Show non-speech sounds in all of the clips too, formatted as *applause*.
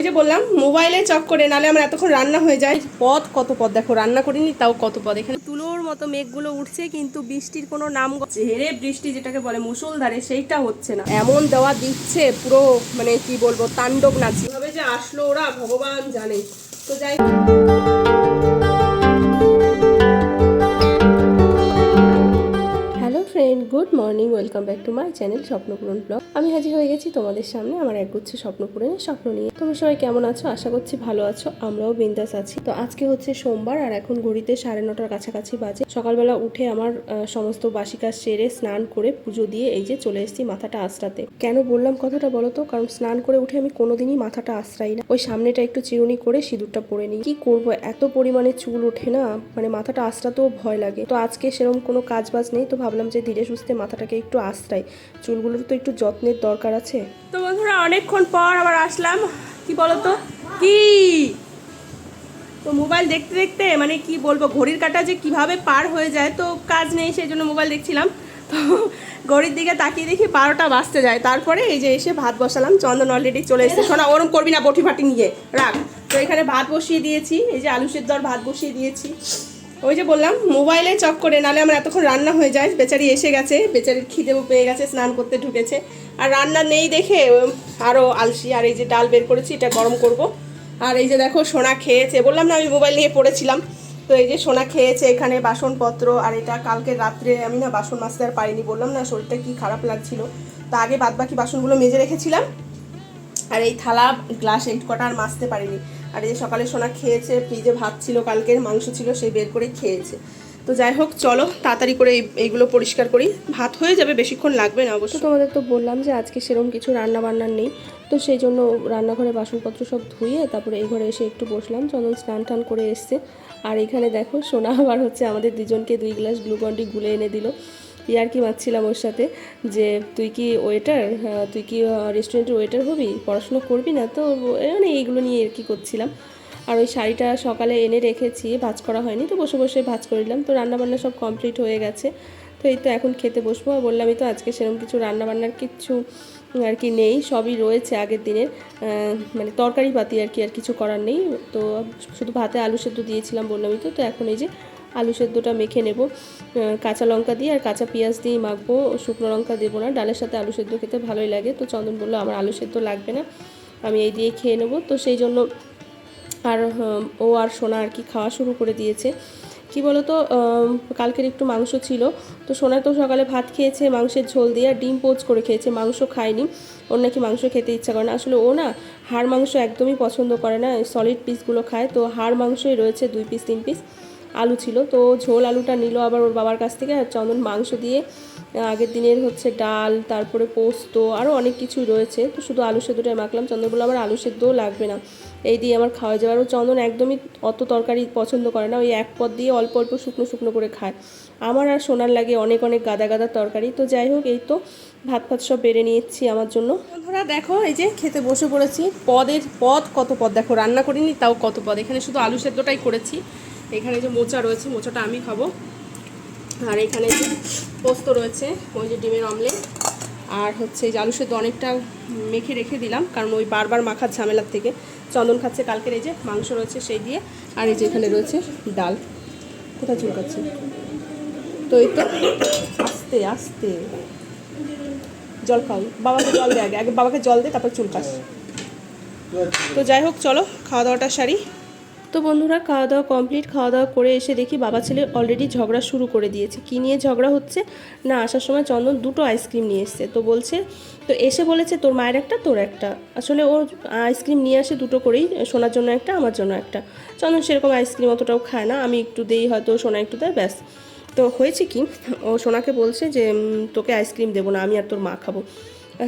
এই যে বললাম, মোবাইলে চক করে নালে আমার এতক্ষণ রান্না হয়ে যায়। পদ, কত পথ দেখো, রান্না করিনি, তাও কত পদ? এখানে তুলোর মতো মেঘগুলো উঠছে, কিন্তু বৃষ্টির কোনো নাম হেরে বৃষ্টি যেটাকে বলে মুসলধারে, সেইটা হচ্ছে না। এমন দেওয়া দিচ্ছে, পুরো মানে কি বলব, তাণ্ডব নাচি ভাবে যে আসলো ওরা, ভগবান জানে। তো যাই good morning, welcome back to my channel Swapnapuron blog. আমি হাজির হয়ে গেছি তোমাদের সামনে আমার একগুচ্ছ স্বপ্নপূরণের স্বপ্ন নিয়ে। তোমরা সবাই কেমন আছো? আশা করছি ভালো আছো। আমরাও বিন্দাস আছি। তো আজকে হচ্ছে সোমবার আর এখন ঘড়িতে সাড়ে নটার কাছাকাছি বাজে। সকালবেলা উঠে আমার সমস্ত বাসি কাজ সেরে স্নান করে পুজো দিয়ে এই যে চলে এসেছি মাথাটা আশ্রাতে কেন বললাম কথাটা বলো তো? কারণ স্নান করে উঠে আমি কোনোদিনই মাথাটা আশ্রাই না। ওই সামনেটা একটু চিরুনি করে সিঁদুরটা পরে নিই। কি করব? এত পরিমাণে চুল ওঠে না মানে মাথাটা আশ্রাতেও ভয় লাগে। তো আজকে সেরকম কোনো কাজ বাজ নেই, তো ভাবলাম যে ধীরে সুস্থে মাথাটাকে একটু আশ্রাই চুলগুলোর তো একটু যত্নের দরকার আছে। তো বন্ধুরা, অনেকক্ষণ পর আবার আসলাম। কি বলতো? কি? তো মোবাইল দেখতে দেখতে মানে কি বলব, ঘড়ির কাটা যে কীভাবে পার হয়ে যায় তো কাজ নেই, সেই জন্য মোবাইল দেখছিলাম। তো ঘড়ির দিকে তাকিয়ে দেখি বারোটা বাজতে যায়। তারপরে এই যে এসে ভাত বসালাম, চন্দন অলরেডি চলে এসেছে। শোনা, ওরম করবি না বটি ফাটি নিয়ে। রাখ। তো এখানে ভাত বসিয়ে দিয়েছি, এই যে আলু সেদ্ধ আর ভাত বসিয়ে দিয়েছি। ওই যে বললাম, মোবাইলে চক করে, নালে আমার এতক্ষণ রান্না হয়ে যায়, বেচারি এসে গেছে, বেচারির খিদেও পেয়ে গেছে, স্নান করতে ঢুকেছে। আর রান্না নেই দেখে আরও আলসি, আর এই যে ডাল বের করেছি, এটা গরম করব। আর এই যে দেখো, সোনা খেয়েছে, বললাম না আমি মোবাইল নিয়ে পড়েছিলাম। তো এই যে সোনা খেয়েছে, এখানে বাসনপত্র, আর এটা কালকে রাত্রে আমি না বাসন মাজতে আর পারিনি, বললাম না শরীরটা কি খারাপ লাগছিল। তা আগে বাদ বাকি বাসনগুলো মেজে রেখেছিলাম। আর এই থালা, গ্লাস, এই কটা আর মাজতে পারিনি। আর এই যে সকালে সোনা খেয়েছে, ফ্রিজে ভাত ছিল, কালকের মাংস ছিল, সেই বের করে খেয়েছে। তো যাই হোক, চলো, তাড়াতাড়ি করে এই- এইগুলো পরিষ্কার করি। ভাত হয়ে যাবে, বেশিক্ষণ লাগবে না অবশ্য। তোমাদের তো বললাম যে আজকে সেরকম কিছু রান্না বান্নার নেই। তো সেই জন্য রান্নাঘরে বাসনপত্র সব ধুয়ে তারপরে এই ঘরে এসে একটু বসলাম। চন্দন স্নান টান করে এসছে। আর এখানে দেখো, সোনা আবার হচ্ছে আমাদের দুজনকে দুই গ্লাস গ্লুকন্ডি গুলে এনে দিল। ইয়ার কি মারছিলাম ওর সাথে যে, তুই কি ওয়েটার তুই কি রেস্টুরেন্টের ওয়েটার হবি? পড়াশোনা করবি না? তো মানে এইগুলো নিয়ে আর কি করছিলাম। আর ওই শাড়িটা সকালে এনে রেখেছি, ভাজ করা হয়নি, তো বসে বসে ভাজ করে দিলাম তো রান্নাবান্না সব কমপ্লিট হয়ে গেছে। তো এই তো এখন খেতে বসবো। আর বললামই তো আজকে সেরকম কিছু রান্নাবান্নার কিচ্ছু আর কি নেই, সবই রয়েছে আগের দিনের। মানে তরকারি পাতি আর কি আর কিছু করার নেই। তো শুধু ভাতে আলু সেদ্ধ দিয়েছিলাম বললামই তো। তো এখন এই যে আলু সেদ্ধটা মেখে নেব। কাঁচা লঙ্কা দিয়ে আর কাঁচা পেঁয়াজ দিয়ে মাখবো। শুকনো লঙ্কা দেবো না, ডালের সাথে আলু সেদ্ধ খেতে ভালোই লাগে। তো চন্দন বলল, আমার আলু সেদ্ধ লাগবে না, আমি এই দিয়ে খেয়ে নেব। তো সেই জন্য আর ও আর সোনা আর কি খাওয়া শুরু করে দিয়েছে। কি বলো তো কালকের একটু মাংস ছিল। তো সোনা তো সকালে ভাত খেয়েছে, মাংসের ঝোল দিয়ে আর ডিম পোচ করে খেয়েছে, মাংস খায়নি। ওর নাকি মাংস খেতে ইচ্ছা করে না। আসলে ও না হাড় মাংস একদমই পছন্দ করে না সলিড পিসগুলো খায়। তো হাড় মাংসই রয়েছে দুই পিস তিন পিস আলু ছিল। তো ঝোল আলুটা নিল আবার ওর বাবার কাছ থেকে, আর চন্দন মাংস দিয়ে আগের দিনের হচ্ছে ডাল, তারপরে পোস্ত আরও অনেক কিছুই রয়েছে। তো শুধু আলু সেদ্ধটাই মাখলাম। চন্দন বলল আমার আলু সেদ্ধও লাগবে না। এই দিয়ে আমার খাওয়া যাওয়ার ও চন্দন একদমই অত তরকারি পছন্দ করে না। ওই এক পদ দিয়ে অল্প অল্প শুকনো শুকনো করে খায়। আমার আর সোনার লাগে অনেক অনেক গাদা গাদা তরকারি। তো যাই হোক, এই তো ভাত ফাত সব বেড়ে নিয়েছি আমার জন্য। বন্ধুরা, দেখো, এই যে খেতে বসে পড়েছি। পদের পদ কত পদ? দেখো, রান্না করিনি, তাও কত পদ? এখানে শুধু আলু সেদ্ধটাই করেছি। এখানে যে মোচা রয়েছে, মোচাটা আমি খাব। আর এখানে যে পোস্ত রয়েছে, ওই যে ডিমের অমলেট। আর হচ্ছে এই যে আলু সেদ্ধ অনেকটা মেখে রেখে দিলাম, কারণ ওই বারবার মাখার ঝামেলার থেকে। চন্দন খাচ্ছে কালকের এই যে, মাংস রয়েছে সেই দিয়ে, আর এই যে এখানে রয়েছে ডাল। কোথায় চুলকাচ্ছে? তো এই তো, আস্তে আস্তে। জল খাও, বাবাকে জল দে আগে আগে বাবাকে জল দে, তারপর চুলকাস। তো যাই হোক, চলো খাওয়া দাওয়াটা সারি। তো বন্ধুরা খাওয়া দাওয়া কমপ্লিট খাওয়া দাওয়া করে এসে দেখি বাবা ছেলে অলরেডি ঝগড়া শুরু করে দিয়েছে। কী নিয়ে ঝগড়া হচ্ছে? না, আসার সময় চন্দন দুটো আইসক্রিম নিয়ে এসছে। তো বলছে, তো এসে বলেছে, তোর মায়ের একটা, তোর একটা। আসলে ও আইসক্রিম নিয়ে আসে দুটো করেই, সোনার জন্য একটা, আমার জন্য একটা। চন্দন সেরকম আইসক্রিম অতটাও খায় না, আমি একটু দেই, হয়তো সোনা একটু দেয়, ব্যাস। তো হয়েছে কি, ও সোনাকে বলছে যে তোকে আইসক্রিম দেবো না, আমি আর তোর মা খাব।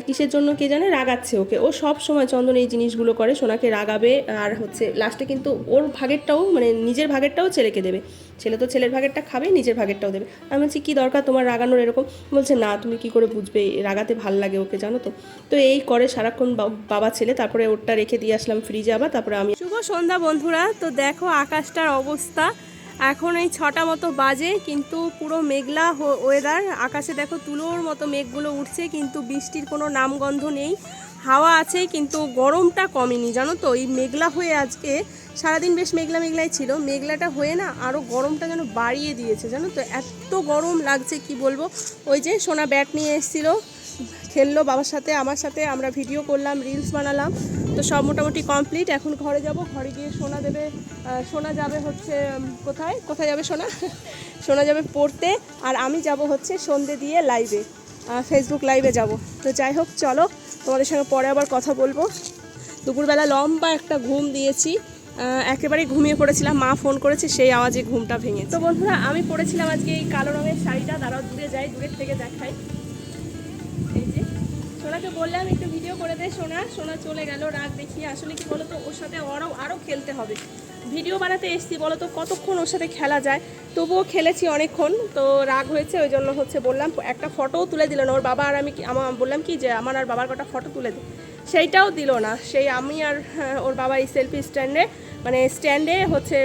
কিসের জন্য কে জানে? রাগাচ্ছে ওকে। ও সব সময় চন্দন এই জিনিসগুলো করে, সোনাকে রাগাবে আর হচ্ছে লাস্টে কিন্তু ওর ভাগেরটাও মানে নিজের ভাগেরটাও ছেলেকে দেবে। ছেলে তো ছেলের ভাগেরটা খাবে, নিজের ভাগেরটাও দেবে। আমি বলছি, কী দরকার তোমার রাগানোর এরকম? বলছে, না, তুমি কি করে বুঝবে? রাগাতে ভালো লাগে ওকে, জানো তো। তো এই করে সারাক্ষণ বাবা ছেলে, তারপরে ওরটা রেখে দিয়ে আসলাম ফ্রিজে আবার, তারপরে আমি শুভ সন্ধ্যা বন্ধুরা। তো দেখো আকাশটার অবস্থা। এখন এই ছটা মতো বাজে, কিন্তু পুরো মেঘলা ওয়েদার আকাশে দেখো তুলোর মতো মেঘগুলো উঠছে, কিন্তু বৃষ্টির কোনো নামগন্ধ নেই। হাওয়া আছে, কিন্তু গরমটা কমেনি, জানো তো? এই মেঘলা হয়ে আজকে, সারাদিন বেশ মেঘলা মেঘলাই ছিল। মেঘলাটা হয়ে না আরও গরমটা যেন বাড়িয়ে দিয়েছে, জানো তো? এত গরম লাগছে, কি বলব? ওই যে সোনা ব্যাট নিয়ে এসেছিল। খেললো বাবার সাথে, আমার সাথে, আমরা ভিডিও করলাম রিলস বানালাম। তো সব মোটামুটি কমপ্লিট এখন ঘরে যাব, ঘরে গিয়ে সোনা দেবে সোনা যাবে হচ্ছে কোথায়? কোথায় যাবে সোনা? *laughs* সোনা যাবে পড়তে। আর আমি যাব হচ্ছে সন্ধে দিয়ে লাইভে ফেসবুক লাইভে যাব। তো যাই হোক, চলো, তোমাদের সঙ্গে পরে আবার কথা বলব। দুপুরবেলা লম্বা একটা ঘুম দিয়েছি একেবারে ঘুমিয়ে পড়েছিলাম। মা ফোন করেছে, সেই আওয়াজে ঘুমটা ভেঙে তো বন্ধুরা, আমি পড়েছিলাম আজকে এই কালো রঙের শাড়িটা। দাঁড়াও, দূরে যাই, দূরের থেকে দেখাই। সোনাকে বললাম একটু ভিডিও করে দে সোনা। সোনা চলে গেল রাগ দেখিয়ে আসলে কি বলতো ওর সাথে আরও আরও খেলতে হবে। ভিডিও বানাতে এসছি বলো তো কতক্ষণ ওর সাথে খেলা যায়? তবুও খেলেছি অনেকক্ষণ তো রাগ হয়েছে ওই জন্য হচ্ছে বললাম একটা ফটোও তুলে দিল না। ওর বাবা আর আমি আমার বললাম কি যে আমার আর বাবার কটা ফটো তুলে দে। সেইটাও দিল না। সেই আমি আর হ্যাঁ, ওর বাবা এই সেলফি স্ট্যান্ডে মানে স্ট্যান্ডে হচ্ছে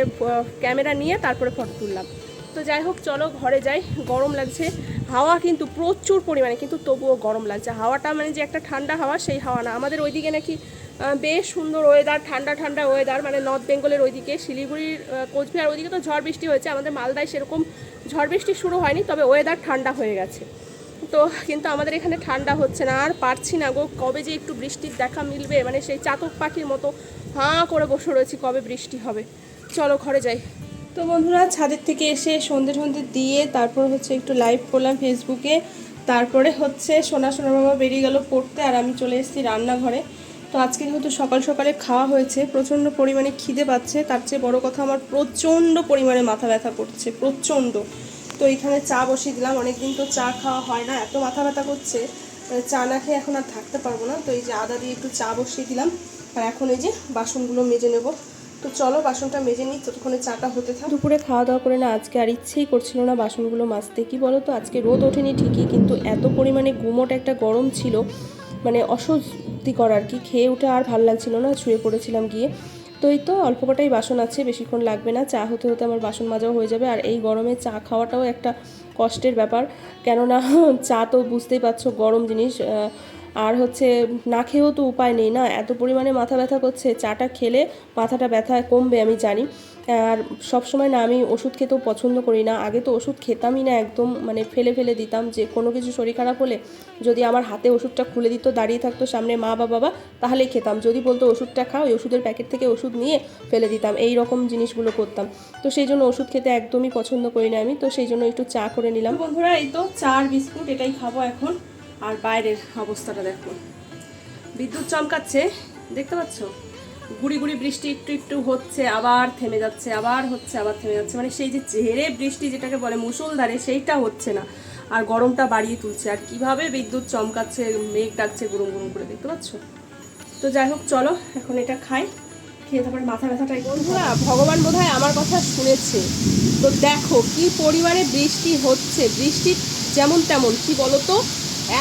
ক্যামেরা নিয়ে তারপরে ফটো তুললাম। তো যাই হোক চলো ঘরে যাই গরম লাগছে। হাওয়া কিন্তু প্রচুর পরিমাণে, কিন্তু তবুও গরম লাগছে। হাওয়াটা মানে যে একটা ঠান্ডা হাওয়া, সেই হাওয়া না। আমাদের ওইদিকে নাকি বেশ সুন্দর ওয়েদার ঠান্ডা ঠান্ডা ওয়েদার মানে নর্থ বেঙ্গলের ওইদিকে, শিলিগুড়ির কোচবিহার ওইদিকে তো ঝড় বৃষ্টি হয়েছে। আমাদের মালদায় সেরকম ঝড় বৃষ্টি শুরু হয়নি, তবে ওয়েদার ঠান্ডা হয়ে গেছে। তো কিন্তু আমাদের এখানে ঠান্ডা হচ্ছে না, আর পারছি না গো, কবে যে একটু বৃষ্টির দেখা মিলবে মানে সেই চাতক পাখির মতো হাঁ করে বসে রয়েছি, কবে বৃষ্টি হবে। চলো ঘরে যাই। তো বন্ধুরা ছাদের থেকে এসে সন্ধে সন্ধে দিয়ে তারপর হচ্ছে একটু লাইভ করলাম ফেসবুকে তারপরে হচ্ছে সোনা সোনা বাবা বেরিয়ে গেল পড়তে আর আমি চলে এসেছি রান্নাঘরে। তো আজকে যেহেতু সকাল সকালে খাওয়া হয়েছে, প্রচণ্ড পরিমাণে খিদে পাচ্ছে, তার চেয়ে বড় কথা আমার প্রচণ্ড পরিমাণে মাথা ব্যথা করছে, প্রচণ্ড। তো এখানে চা বসিয়ে দিলাম, অনেকদিন তো চা খাওয়া হয় না, এত মাথা ব্যথা করছে মানে চা না খেয়ে এখন আর থাকতে পারব না। তো এই যে আদা দিয়ে একটু চা বসিয়ে দিলাম, আর এখন এই যে বাসনগুলো মেজে নেব। তো চলো বাসনটা মেজে নিই, ততক্ষণে চাটা হতে থাক। দুপুরে খাওয়া দাওয়া করে না, আজকে আর ইচ্ছেই করছিল না বাসনগুলো মাজতে। কি বলো তো আজকে রোদ ওঠেনি ঠিকই, কিন্তু এত পরিমাণে গুমোট একটা গরম ছিল মানে অস্বস্তিকর আর কি। খেয়ে উঠে আর ভালো লাগছিল না, শুয়ে পড়েছিলাম গিয়ে। তো এই তো অল্প কটাই বাসন আছে, বেশিক্ষণ লাগবে না, চা হতে হতে আমার বাসন মাজাও হয়ে যাবে। আর এই গরমে চা খাওয়াটাও একটা কষ্টের ব্যাপার। কেননা, চা তো বুঝতেই পারছ, গরম জিনিস আর হচ্ছে না খেয়েও তো উপায় নেই না? এত পরিমাণে মাথা ব্যথা করছে, চাটা খেলে মাথাটা ব্যথা কমবে আমি জানি। আর সব সময় না আমি ওষুধ খেতেও পছন্দ করি না। আগে তো ওষুধ খেতামই না একদম মানে ফেলে ফেলে দিতাম যে কোনো কিছু শরীর খারাপ হলে যদি আমার হাতে ওষুধটা খুলে দিত, দাঁড়িয়ে থাকতো সামনে মা বা বাবা তাহলেই খেতাম। যদি বলতো ওষুধটা খাও, ওই ওষুধের প্যাকেট থেকে ওষুধ নিয়ে ফেলে দিতাম। এই রকম জিনিসগুলো করতাম। তো সেই জন্য ওষুধ খেতে একদমই পছন্দ করি না আমি। তো সেই জন্য একটু চা করে নিলাম। বন্ধুরা, এই তো চা আর বিস্কুট এটাই খাব এখন। আর বাইরের অবস্থাটা দেখো। বিদ্যুৎ চমকাচ্ছে, দেখতে পাচ্ছ? গুড়ি গুড়ি বৃষ্টি একটু একটু হচ্ছে, আবার থেমে যাচ্ছে, আবার হচ্ছে, আবার থেমে যাচ্ছে। মানে সেই যে ঝেড়ে বৃষ্টি যেটাকে বলে মুষলধারে, সেইটা হচ্ছে না। আর গরমটা বাড়িয়ে তুলছে। আর কীভাবে বিদ্যুৎ চমকাচ্ছে, মেঘ ডাকছে গুরুম গুরুম করে, দেখতে পাচ্ছ? তো যাই হোক, চলো, এখন এটা খাই। খেয়ে তারপরে মাথা ব্যথাটা বন্ধুরা, ভগবান বোধহয় আমার কথা শুনেছে। তো দেখো, কি পরিমাণে বৃষ্টি হচ্ছে? বৃষ্টি যেমন তেমন, কি বলতো?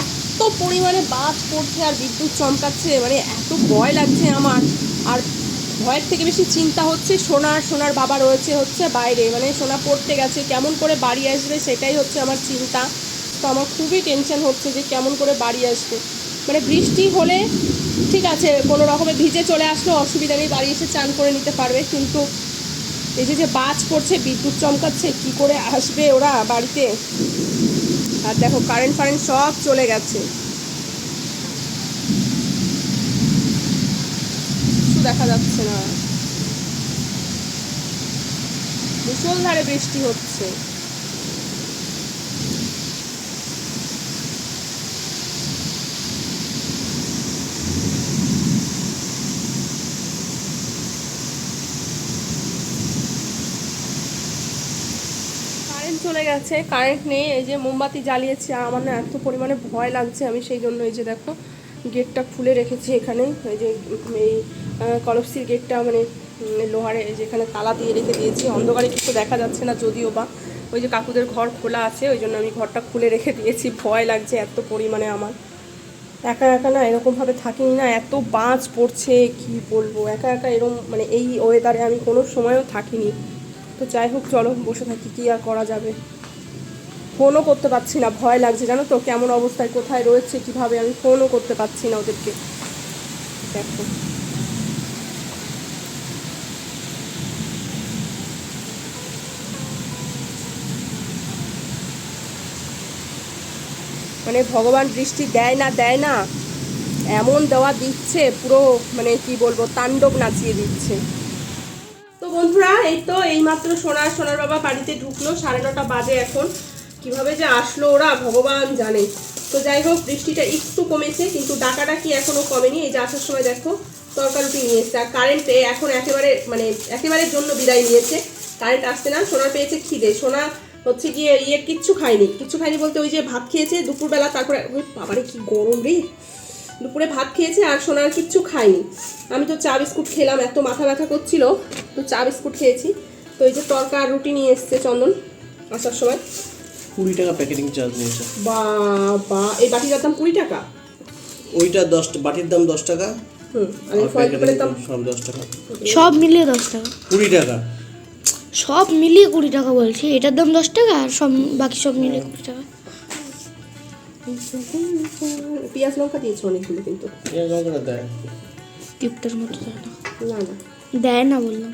এত পরিমাণে বাজ পড়ছে আর বিদ্যুৎ চমকাচ্ছে মানে এত ভয় লাগছে আমার। আর ভয়ের থেকে বেশি চিন্তা হচ্ছে সোনার সোনার বাবা রয়েছে হচ্ছে বাইরে মানে সোনা পড়তে গেছে, কেমন করে বাড়ি আসবে সেটাই হচ্ছে আমার চিন্তা। তো আমার খুবই টেনশন হচ্ছে যে কেমন করে বাড়ি আসবে। মানে বৃষ্টি হলে ঠিক আছে, কোনো রকমে ভিজে চলে আসলো, অসুবিধা নেই, বাড়ি এসে চান করে নিতে পারবে, কিন্তু এই যে যে বাজ পড়ছে, বিদ্যুৎ চমকাচ্ছে, কি করে আসবে ওরা বাড়িতে? আর দেখো কারেন্ট ফারেন্ট সব চলে গেছে। কিছু দেখা যাচ্ছে না। মুসলধারে বৃষ্টি হচ্ছে কারেন্ট চলে গেছে কারেন্ট নেই, এই যে মোমবাতি জ্বালিয়েছি আমার না এত পরিমাণে ভয় লাগছে, আমি সেই জন্য এই যে দেখো গেটটা খুলে রেখেছি এখানে, এই যে এই কলপসির গেটটা মানে লোহারে এই যে তালা দিয়ে রেখে দিয়েছি, অন্ধকারে কিছু দেখা যাচ্ছে না যদিও বা, ওই যে কাকুদের ঘর খোলা আছে, ওই জন্য আমি ঘরটা খুলে রেখে দিয়েছি, ভয় লাগছে এত পরিমাণে আমার। একা একা না এরকমভাবে থাকিনি না, এত বাজ পড়ছে, কি বলব, একা একা এরকম মানে এই ওয়েদারে আমি কোনো সময়ও থাকিনি। তো যাই হোক, চলো, বসে থাকি, কী আর করা যাবে? ফোনও করতে পারছি না, ভয় লাগছে, জানো তো, কেমন অবস্থায়, কোথায় রয়েছে, কীভাবে, আমি ফোনও করতে পারছি না ওদেরকে। দেখো। মানে ভগবান বৃষ্টি দেয় না দেয় না, এমন দেওয়া দিচ্ছে, পুরো মানে কি বলব, তাণ্ডব নাচিয়ে দিচ্ছে। বন্ধুরা, এই তো এইমাত্র সোনার সোনার বাবা বাড়িতে ঢুকলো, সাড়ে নটা বাজে এখন। কীভাবে যে আসলো ওরা, ভগবান জানে। তো যাই হোক, বৃষ্টিটা একটু কমেছে, কিন্তু ডাকাটা কি এখনও কমেনি? এই যে আসার সময় দেখো, তরকারুটি নিয়ে এসছে। আর কারেন্টে এখন একেবারে মানে একেবারে জন্য বিদায় নিয়েছে। কারেন্ট আসছে না সোনার পেয়েছে খিদে। সোনা হচ্ছে গিয়ে ইয়ে কিচ্ছু খায়নি। কিচ্ছু খায়নি বলতে ওই যে ভাত খেয়েছে, দুপুরবেলা তারপরে ওই বাবারে কি গরম রে। দুপুরে ভাত খেয়েছে আর সোনার কিচ্ছু খাইনি আমি তো চা বিস্কুট খেলাম এত মাথা ব্যথা করছিল তো চা বিস্কুট খেয়েছি। তো এই যে তরকা আর রুটি নিয়ে এসছে চন্দন আসার সময়। কুড়ি টাকা প্যাকেটিং চার্জ নিয়েছে। বাবা এই বাটিটার দাম কুড়ি টাকা? ওইটা দশ বাটির দাম টাকা। দশ টাকা। সব মিলিয়ে দশ টাকা। কুড়ি টাকা। সব মিলিয়ে কুড়ি টাকা বলছি এটার দাম দশ টাকা আর সব বাকি সব মিলিয়ে কুড়ি টাকা। পেঁয়াজ লঙ্কা দিয়েছে অনেকগুলো কিন্তু। এ লঙ্কাটা দেয়। গিফটের মতো দেয় না। না না। দেয় না বললাম।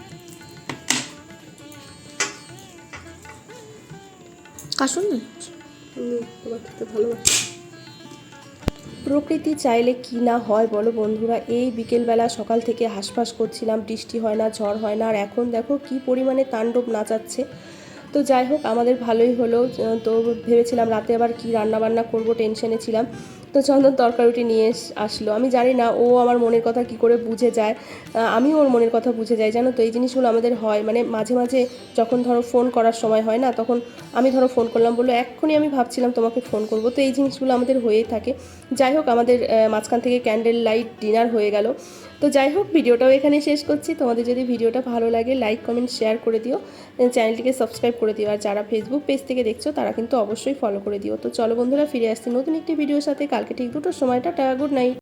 কাশুন প্রকৃতি চাইলে কি না হয় বলো বন্ধুরা? এই বিকেলবেলা সকাল থেকে হাঁসফাঁস করছিলাম বৃষ্টি হয় না ঝড় হয় না আর এখন দেখো কি পরিমাণে তাণ্ডব নাচাচ্ছে। তো যাই হোক, আমাদের ভালোই হলো। তো ভেবেছিলাম রাতে আবার কি রান্না বান্না করব, টেনশনে ছিলাম। তো চন্দন তরকারিটি নিয়ে আসলো। আমি জানি না ও আমার মনের কথা কি করে বুঝে যায়। আমিও ওর মনের কথা বুঝে যাই, জানো তো? এই জিনিসগুলো আমাদের হয়। মানে মাঝে মাঝে যখন ধরো ফোন করার সময় হয় না, তখন আমি ধরো ফোন করলাম, বলল, এক্ষুনি আমি ভাবছিলাম তোমাকে ফোন করব। তো এই জিনিসগুলো আমাদের হয়েই থাকে। যাই হোক, আমাদের মাঝখান থেকে ক্যান্ডেল লাইট ডিনার হয়ে গেল। তো যাই হোক, ভিডিওটাও এখানে শেষ করছি। তোমাদের যদি ভিডিওটা ভালো লাগে লাইক কমেন্ট শেয়ার করে দিও। চ্যানেলটিকে সাবস্ক্রাইব করে দিও। আর যারা ফেসবুক পেজ থেকে দেখছ, তারা কিন্তু অবশ্যই ফলো করে দিও। তো চলো বন্ধুরা, ফিরে আসছি নতুন একটি ভিডিওর সাথে। কালকে ঠিক দুটোর সময়টা গুড নাইট